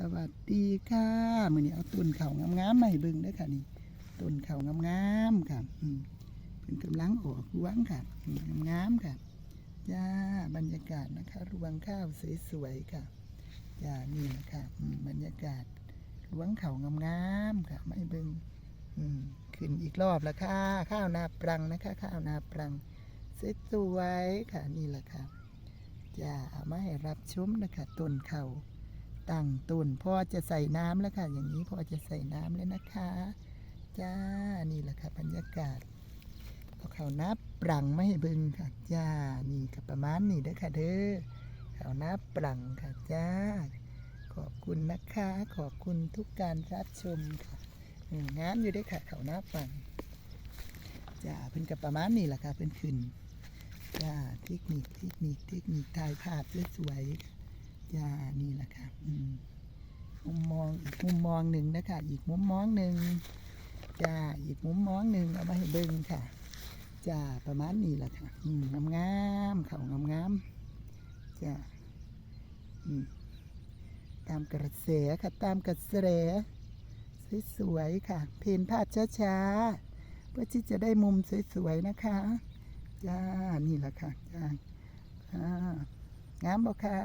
สวัสดีค่ะมือนี้เอาต้นเขางามๆมาให้เบิ่งด้อค่ะนี่ต้นเขางามๆค่ะอืมเพิ่นกำลังออกรวงค่ะอืมงามๆค่ะจ้าบรรยากาศนะคะรวงข้าวสวยๆค่ะจ้านี่แหละค่ะบรรยากาศรวงเขางามๆค่ะไมาให้เบิ่งขึ้นอีกรอบแล้วค่ะข้าวนาปรังนะคะ ข้าวนาปรังสวยๆค่ะนี่แหละค่ะจ้าเอามาให้รับชมนะคะต้นเข่า ตั้งต้นพ่อจะใส่น้ำแล้วค่ะ อย่างนี้พ่อจะใส่น้ำแล้วนะคะ จ้า นี่แหละค่ะบรรยากาศเอาข้าวน้ำปรังไม่ให้เบิ่งค่ะ จ้า นี่ค่ะประมาณนี้เด้อค่ะเด้อข้าวน้ำปรังค่ะ จ้า ขอบคุณนะคะ ขอบคุณทุกการรับชมค่ะงามอยู่เด้ค่ะข้าวน้ำปรังจ้าเพิ่นกับประมาณนี้แหละค่ะเพิ่นขึ้นจ้าเทคนิคเทคนิคเทคนิคถ่ายภาพสวยๆ จ้านี่แหละค่ะอืมมุมมองอีกมุมมองหนึ่งนะคะอีกมุมมองหนึ่งจ้าอีกมุมมองหนึ่งเอามาให้เบิ่งค่ะจ้าประมาณนี้แหละค่ะอืมงามๆเขางามๆจ้าอืมตามกระแสค่ะตามกระแสสวยๆค่ะ เพนภาพช้าๆเพื่อที่จะได้มุมสวยๆนะคะจ้านี่แหละค่ะจ้างามบ่ค่ะ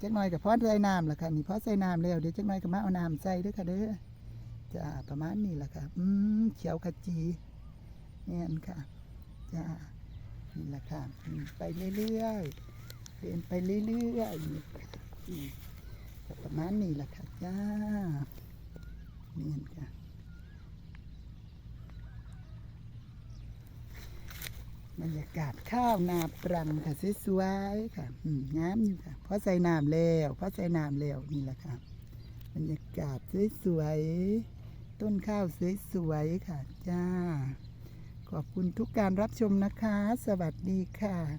จักหน่อยกับพอใส่น้ำล่ะค่ะนี่พอใส่น้ำแล้วเดี๋ยวจักหน่อยก็มาเอาน้ำใส่ด้วยค่ะเด้อจ้าประมาณนี้ล่ะค่ะอืมเขียวขจีเนี่ยนค่ะจ้านี่ล่ะค่ะอืมไปเรื่อยๆเป็นไปเรื่อยๆนี่ค่ะอืมก็ประมาณนี้ล่ะค่ะจ้าเนี่ยค่ะ บรรยากาศข้าวนาปรังค่ะสวยๆค่ะงามอยู่ค่ะเพราะใส่น้ำแล้วเพราะใส่น้ำแล้วนี่แหละค่ะบรรยากาศสวยๆต้นข้าวสวยๆค่ะ จ้า ขอบคุณทุกการรับชมนะคะ สวัสดีค่ะ